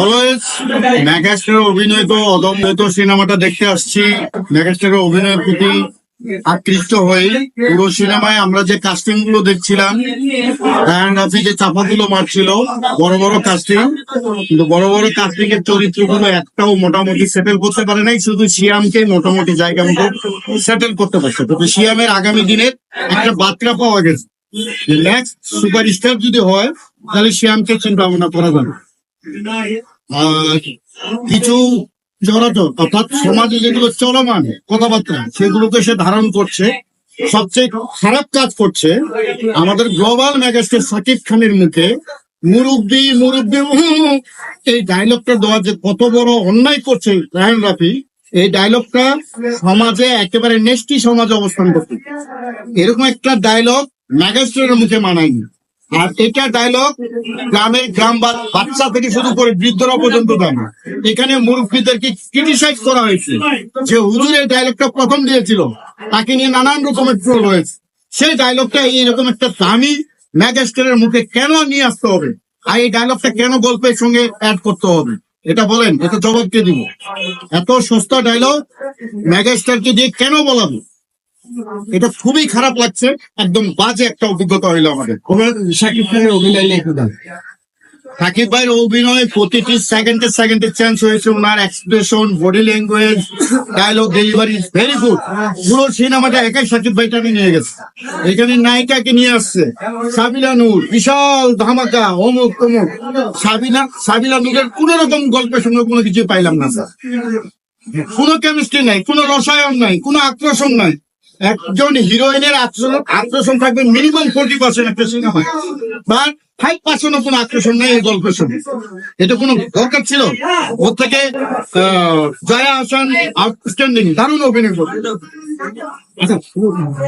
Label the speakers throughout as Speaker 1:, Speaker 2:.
Speaker 1: Always ম্যাগাস্টারের অভিনয় তো অদম্য, তো সিনেমাটা দেখতে আসছি। ম্যাগাস্টারের অভিনয়ের প্রতি আকৃষ্ট হয়ে পুরো সিনেমায় আমরা যে কাস্টিংগুলো দেখছিলাম, রায়ান রাফি যে চাপাগুলো মারছিল, বড় বড় কাস্টিং কিন্তু বড় বড় কাস্টিং এর চরিত্রগুলো একটাও মোটামুটি সেটেল করতে পারে নাই। শুধু শিয়ামকে মোটামুটি জায়গা মতো সেটেল করতে পারছে। তবে শিয়ামের আগামী দিনের একটা বার্তা পাওয়া গেছে নেক্সট সুপারস্টার যদি হয়, তাহলে শিয়ামকে চিন্তা ভাবনা করা যাবে। কিছু জড়াজট অর্থাৎ সমাজে যেগুলো চলমান কথাবার্তা, সেগুলোকে সে ধারণ করছে। সবচেয়ে খারাপ কাজ করছে আমাদের গ্লোবাল ম্যাগাস্টার সাকিব খানের মুখে, মুরব্বি মুরব্বি এই ডায়লগটা দেওয়া যে কত বড় অন্যায় করছে রায়ন রাফি, এই ডায়লগটা সমাজে একেবারে নেষ্টি সমাজে অবস্থান করছে। এরকম একটা ডায়লগ ম্যাগাস্টারের মুখে মানায়নি। আর এটা ডায়লগ গ্রাম বা বাচ্চা থেকে শুরু করে বৃদ্ধরা পর্যন্ত জানে। এখানে মুরব্বীদেরকে ক্রিটিসাইজ করা হয়েছে যে হুজুর এই ডায়লগটা প্রথম দিয়েছিল, তাকে নিয়ে নানান রকমের ট্রোল হয়েছে। সেই ডায়লগটা এইরকম একটা দামি ম্যাগাস্টারের মুখে কেন নিয়ে আসতে হবে? আর এই ডায়লগটা কেন গল্পের সঙ্গে অ্যাড করতে হবে? এটা বলেন, এটা জবাব কে দিব। এত সস্তা ডায়লগ ম্যাগাস্টারকে দিয়ে কেন বলাবো? এটা খুবই খারাপ লাগছে। একদম বাজে একটা অভিজ্ঞতা হইল আমাদের।
Speaker 2: শাকিব খানের অভিনয় নিয়ে
Speaker 1: সাকিব ভাইয়ের অভিনয় প্রতিটি সেকেন্ডে সেকেন্ডে চেঞ্জ হয়েছে। ওনার expression body language dialogue delivery very good পুরো সিনেমাটা একাই সাকিব ভাই টানে নিয়ে গেছে। এখানে নায়িকাকে নিয়ে আসছে। সাবিলা নূর বিশাল ধামাকা অমুক তমুক। সাবিনা সাবিলা নূরের কোন রকম গল্পের সঙ্গে কোনো কিছু পাইলাম না স্যার। কোনো কেমিস্ট্রি নাই কোনো রসায়ন নাই কোনো আকর্ষণ নাই। একজন হিরোইনের আকর্ষণ থাকবে মিনিমাম ফোর্টি পার্সেন্ট একটা সিনেমায় বা ফাইভ পার্সেন্ট কোনো আকর্ষণ নেই এই গল্পের সঙ্গে। এটা কোনো দরকার ছিল? ওর থেকে জয়া হাসান আউটস্ট্যান্ডিং দারুণ অভিনয় করবে।
Speaker 2: আচ্ছা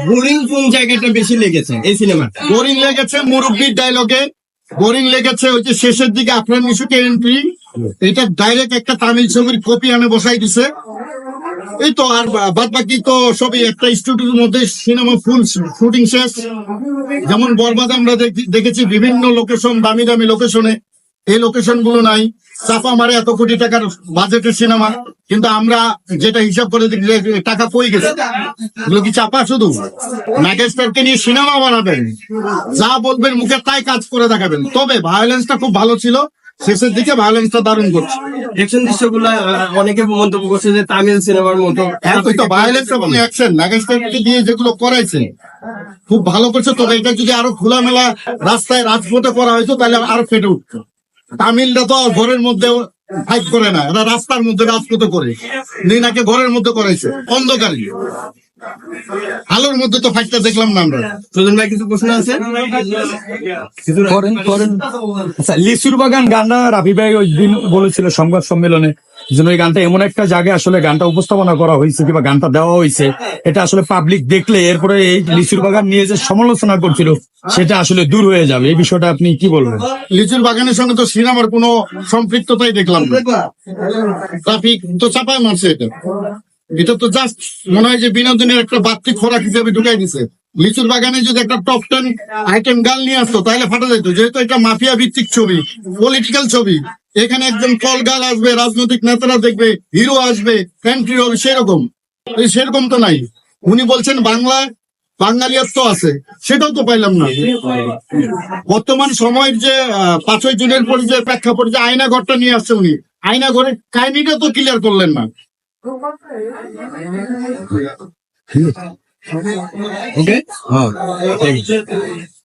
Speaker 2: বোরিং কোন জায়গাটা বেশি লেগেছে এই সিনেমা
Speaker 1: বোরিং লেগেছে মুরব্বীর ডায়লগে বোরিং লেগেছে ওই যে শেষের দিকে আপনার নিশুকে এন্ট্রি এটা ডাইরেক্ট একটা তামিল ছবির কপি আনে বসাই দিছে। এই তো আর বাদ বাকি তো সবই একটা স্টুডিওর মধ্যে সিনেমা ফুল শুটিং শেষ। যেমন বরবাদ আমরা দেখি- দেখেছি বিভিন্ন লোকেশন দামি দামি লোকেশনে এই লোকেশনগুলো নাই। চাপা মারে এত কোটি টাকার বাজেটের সিনেমা কিন্তু আমরা যেটা হিসাব করে টাকা কই গেছে? এগুলো কি চাপা শুধু? ম্যাগেস্টারকে নিয়ে সিনেমা বানাবেন। যা বলবেন মুখে তাই কাজ করে দেখাবেন। তবে ভায়োলেন্সটা খুব ভালো ছিল। শেষের দিকে ভায়োলেন্সটা দারুণ করছে।
Speaker 2: অ্যাকশন দৃশ্যগুলো অনেকে মন্তব্য করছে যে তামিল সিনেমার মতো।
Speaker 1: হ্যাঁ তো ভায়োলেন্স এবং অ্যাকশন ম্যাগেস্টারকে দিয়ে যেগুলো করাইছে খুব ভালো করছে। তবে এটা যদি আরও খোলামেলা রাস্তায় রাজপথে করা হয়তো তাহলে আরও ফেটে উঠতো তামিলটা তো ঘরের মধ্যে ফাইট করে না। এরা রাস্তার মধ্যে রাজপথে করে। নিনাকে ঘরের মধ্যে করাইছে। অন্ধকারে। আলোর মধ্যে তো ফাইটটা দেখলাম না আমরা।
Speaker 2: সুজন ভাই কিছু প্রশ্ন আছে?
Speaker 3: করেন করেন। আচ্ছা লিচুর বাগান গানটা রাফি ভাই ওই দিন বলেছিল সংবাদ সম্মেলনে যেন ওই গানটা এমন একটা জায়গায় আসলে গানটা উপস্থাপনা করা হয়েছে কিংবা গানটা দেওয়া হয়েছে এটা আসলে পাবলিক দেখলে এরপরে এই লিচুর বাগান নিয়ে যে সমালোচনা করছিল সেটা আসলে দূর হয়ে যাবে। এই বিষয়টা আপনি কি বলবেন?
Speaker 1: লিচুর বাগানের সঙ্গে তো সিনেমার কোনো সম্পৃক্ততাই দেখলাম না। ট্রাফিক তো চাপায় মারছে এটা। এটা তো জাস্ট মনে হয় যে বিনোদনের একটা বাড়তি খোরাক হিসেবে ঢুকাই দিছে। লিচুর বাগানে যদি একটা টপ টেন আইটেম গাল নিয়ে আসতো, তাহলে ফাটা যেত যেহেতু এটা মাফিয়া ভিত্তিক ছবি পলিটিক্যাল ছবি, এখানে একজন কল গাল আসবে, রাজনৈতিক নেতারা দেখবে হিরো আসবে ফ্যান্ট্রি হবে, সেরকম। সেরকম তো নাই। উনি বলছেন বাংলা বাঙালিয়ার তো আছে, সেটাও তো পাইলাম না। বর্তমান সময়ের যে পাঁচই জুনের পরে যে প্রেক্ষাপটে যে আয়না ঘরটা নিয়ে আসছে উনি আয়না ঘরের কাহিনীটা তো ক্লিয়ার করলেন না।
Speaker 2: Okay. Oh.